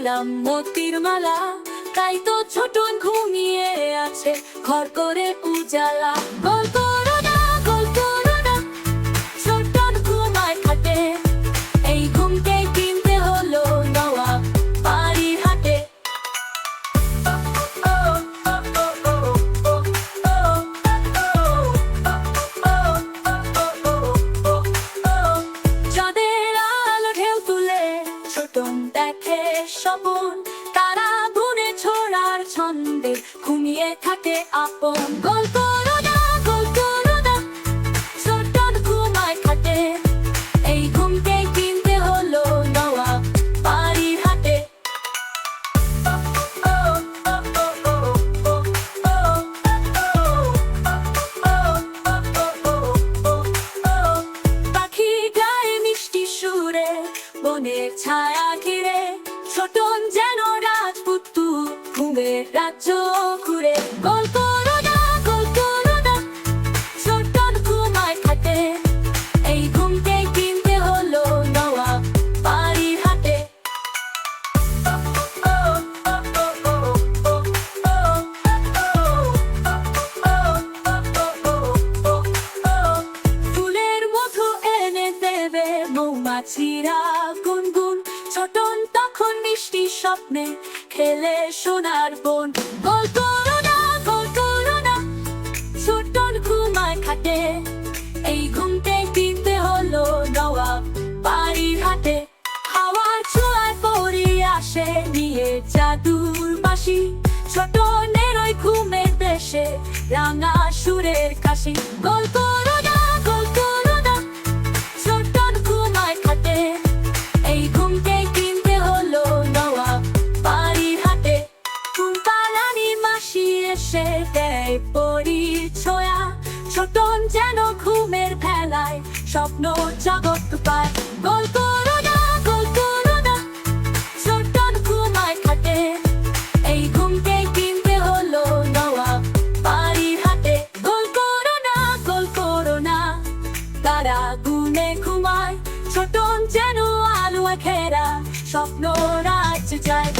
দিলাম মতির মালা তাই তো ছোট ঘুমিয়ে আছে ঘর করে উজালা। গল্প হাটে। পাখি গায়ে মিষ্টি সুরে বনের ছায়া ঘিরে ছোটন যেন রাজপুত্তু ঘুমের রাজ্য ঘুরে। গোল করো না গোল করো না ছোটন ঘুমায় খাটে। এই ঘুমকে কিনতে হলো নওয়াব বাড়ির হাটে। ফুলের মধু এনে দেবে মৌমাছিরা গুনগুন। ছোটন তখন মিষ্টি স্বপ্নে। খেলে সোনার বন। গোল করো না করো না। ঘুমায় খাটে। এই ঘুমতে কিনতে হলো ছোঁয়ায় পরি আসে নিয়ে জাদুর বাসি ছোট নেরোই ঘুমের দেশে রাঙা সুরের কাশি। গোল দেয় পরির ছোঁয়া, ছোটন যেন ঘুমের ভেলায়, স্বপ্ন জগৎ পায়। গোল করো না, গোল করো না, ছোটন ঘুমায় ছোটন যেন আলো ঘেরা স্বপ্ন রাজ যায়